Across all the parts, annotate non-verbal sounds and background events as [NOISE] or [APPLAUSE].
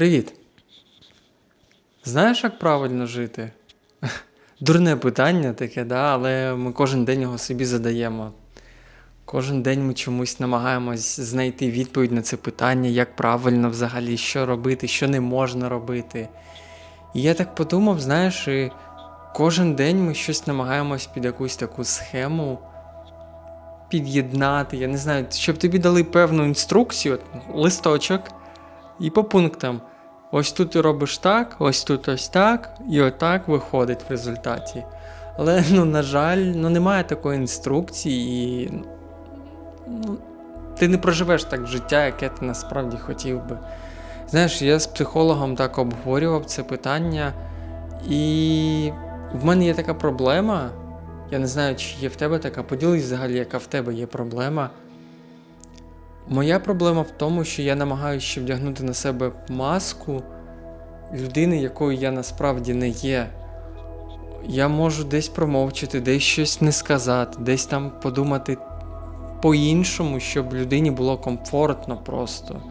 Привіт. Знаєш, як правильно жити? [LAUGHS] Дурне питання таке, да? але ми кожен день його собі задаємо. Кожен день ми чомусь намагаємось знайти відповідь на це питання, як правильно взагалі, що робити, що не можна робити. І я так подумав, знаєш, і кожен день ми щось намагаємось під якусь таку схему під'єднати. Я не знаю, щоб тобі дали певну інструкцію, листочок, і по пунктам. Ось тут ти робиш так, ось тут ось так, і отак виходить в результаті. Але, ну, на жаль, ну, немає такої інструкції, і ну, ти не проживеш так життя, яке ти насправді хотів би. Знаєш, я з психологом так обговорював це питання, і в мене є така проблема. Я не знаю, чи є в тебе така. Поділись взагалі, яка в тебе є проблема. Моя проблема в тому, що я намагаюся вдягнути на себе маску людини, якою я насправді не є. Я можу десь промовчати, десь щось не сказати, десь там подумати по-іншому, щоб людині було комфортно просто,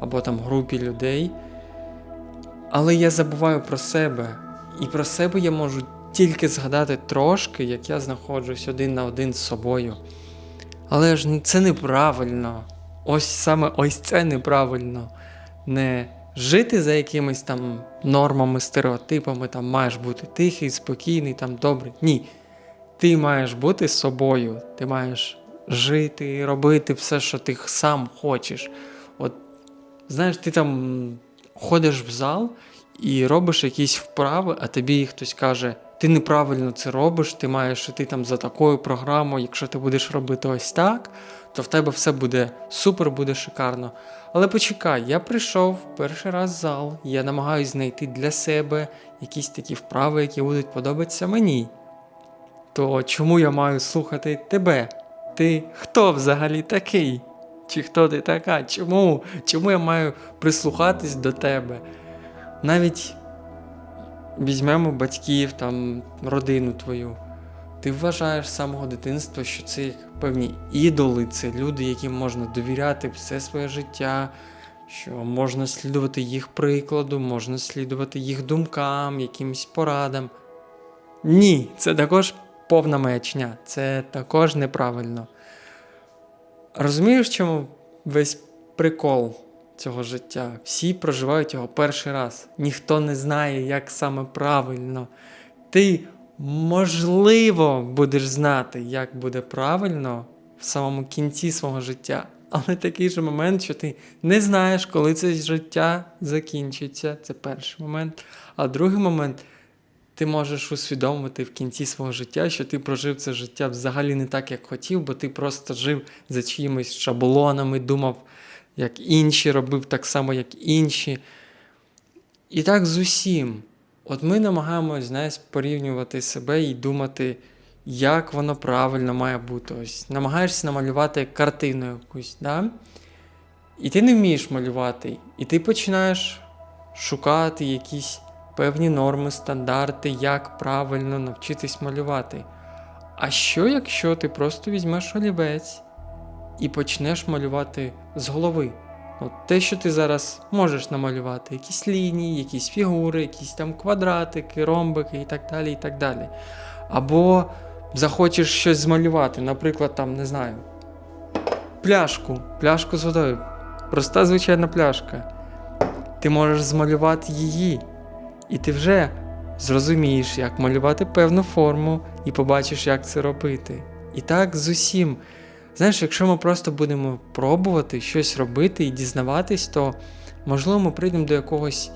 або там групі людей. Але я забуваю про себе. І про себе я можу тільки згадати трошки, як я знаходжусь один на один з собою. Але ж це неправильно. Ось саме ось це неправильно. Не жити за якимись там нормами, стереотипами, там маєш бути тихий, спокійний, там добрий. Ні. Ти маєш бути собою, ти маєш жити, робити все, що ти сам хочеш. От знаєш, ти там ходиш в зал і робиш якісь вправи, а тобі хтось каже, ти неправильно це робиш, ти маєш іти там за такою програмою, якщо ти будеш робити ось так, то в тебе все буде супер, буде шикарно. Але почекай, я прийшов перший раз в зал, я намагаюся знайти для себе якісь такі вправи, які будуть подобатися мені. То чому я маю слухати тебе? Ти хто взагалі такий? Чи хто ти така? Чому? Чому я маю прислухатись до тебе? Навіть візьмемо батьків, там, родину твою. Ти вважаєш з самого дитинства, що це певні ідоли, це люди, яким можна довіряти все своє життя, що можна слідувати їх прикладу, можна слідувати їх думкам, якимось порадам. Ні, це також повна маячня, це також неправильно. Розумієш, чому весь прикол цього життя? Всі проживають його перший раз. Ніхто не знає, як саме правильно. Ти, можливо, будеш знати, як буде правильно в самому кінці свого життя. Але такий же момент, що ти не знаєш, коли це життя закінчиться. Це перший момент. А другий момент, ти можеш усвідомити в кінці свого життя, що ти прожив це життя взагалі не так, як хотів, бо ти просто жив за чиїмись шаблонами, думав, як інші, робив так само, як інші. І так з усім. От ми намагаємось, знаєш, порівнювати себе і думати, як воно правильно має бути. Ось намагаєшся намалювати картину якусь, да? і ти не вмієш малювати, і ти починаєш шукати якісь певні норми, стандарти, як правильно навчитись малювати. А що, якщо ти просто візьмеш олівець і почнеш малювати з голови? От те, що ти зараз можеш намалювати, якісь лінії, якісь фігури, якісь там квадратики, ромбики і так далі. і так далі. Або захочеш щось змалювати, наприклад, там, не знаю, пляшку, пляшку з водою. Проста звичайна пляшка. Ти можеш змалювати її, і ти вже зрозумієш, як малювати певну форму, і побачиш, як це робити. І так з усім. Знаєш, якщо ми просто будемо пробувати щось робити і дізнаватись, то можливо ми прийдемо до якогось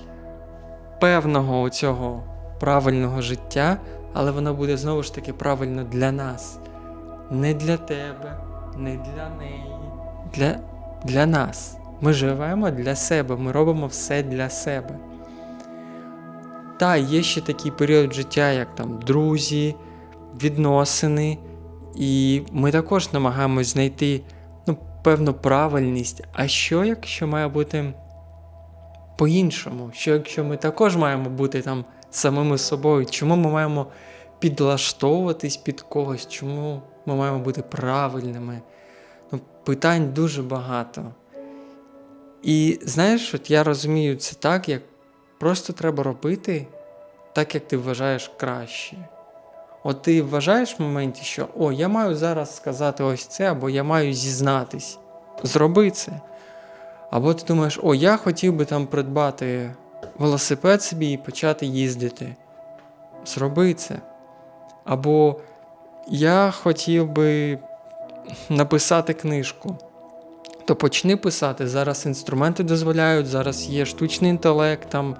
певного цього правильного життя, але воно буде знову ж таки правильно для нас. Не для тебе, не для неї, для, для нас. Ми живемо для себе, ми робимо все для себе. Та, є ще такий період життя, як там друзі, відносини. І ми також намагаємось знайти ну, певну правильність. А що, якщо має бути по-іншому? Що якщо ми також маємо бути там самими собою? Чому ми маємо підлаштовуватись під когось? Чому ми маємо бути правильними? Ну, Питань дуже багато. І знаєш, от я розумію це так, як просто треба робити так, як ти вважаєш краще. От ти вважаєш в моменті, що о, я маю зараз сказати ось це, або я маю зізнатись. Зроби це. Або ти думаєш, о, я хотів би там придбати велосипед собі і почати їздити. Зроби це. Або я хотів би написати книжку. То почни писати. Зараз інструменти дозволяють, зараз є штучний інтелект, там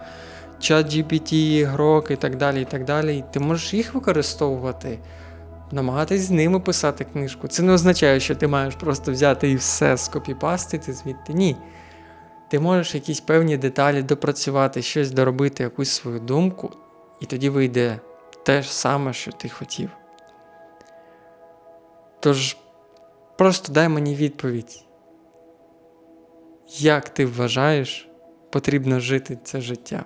чат GPT, ігрок і так далі. і так далі. І ти можеш їх використовувати, намагатись з ними писати книжку. Це не означає, що ти маєш просто взяти і все скопіпастити звідти. Ні. Ти можеш якісь певні деталі допрацювати, щось доробити, якусь свою думку, і тоді вийде те ж саме, що ти хотів. Тож, просто дай мені відповідь. Як ти вважаєш, потрібно жити це життя?